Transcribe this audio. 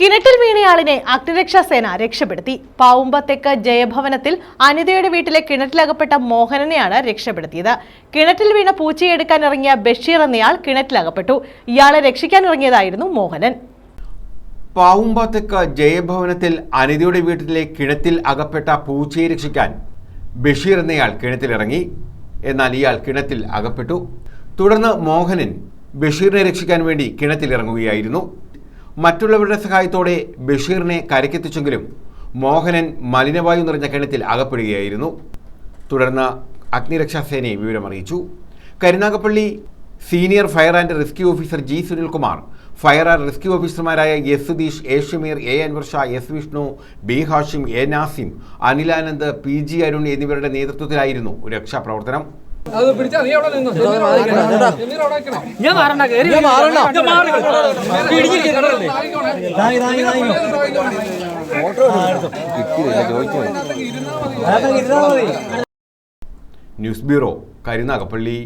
കിണറ്റിൽ വീണയാളിനെ അഗ്നിരക്ഷാസേന രക്ഷപ്പെടുത്തി. പാവുമ്പത്തേക്ക് ജയഭവനത്തിൽ അനിതയുടെ വീട്ടിലെ കിണറ്റിലകപ്പെട്ട മോഹനനെയാണ് രക്ഷപ്പെടുത്തിയത്. കിണറ്റിൽ വീണ പൂച്ചയെടുക്കാൻ ഇറങ്ങിയ ബഷീർ എന്നയാൾ കിണറ്റിലകപ്പെട്ടു. ഇയാളെ രക്ഷിക്കാൻ ഇറങ്ങിയതായിരുന്നു മോഹനൻ. പാവുമ്പത്തേക്ക് ജയഭവനത്തിൽ അനിതയുടെ വീട്ടിലെ കിണറ്റിൽ അകപ്പെട്ട പൂച്ചയെ രക്ഷിക്കാൻ ബഷീർ എന്നയാൾ കിണറ്റിലിറങ്ങി. എന്നാൽ ഇയാൾ കിണറ്റിൽ അകപ്പെട്ടു. തുടർന്ന് മോഹനൻ ബഷീറിനെ രക്ഷിക്കാൻ വേണ്ടി കിണറ്റിലിറങ്ങുകയായിരുന്നു. മറ്റുള്ളവരുടെ സഹായത്തോടെ ബഷീറിനെ കരക്കെത്തിച്ചെങ്കിലും മോഹനൻ മലിനവായു നിറഞ്ഞ കിണറ്റിൽ അകപ്പെടുകയായിരുന്നു. തുടർന്ന് അഗ്നിരക്ഷാസേനയെ വിവരമറിയിച്ചു. Karunagappally senior fire and rescue officer G Sunilkumar fire and rescue ഓഫീസർമാരായ S Sudheesh A Shameer A Anwar Shah S Vishnu B Hashim A Nasim Anilanand P G Arun എന്നിവരുടെ നേതൃത്വത്തിലായിരുന്നു രക്ഷാപ്രവർത്തനം. ഞാൻ മാറണ്ട. News bureau Karunagappally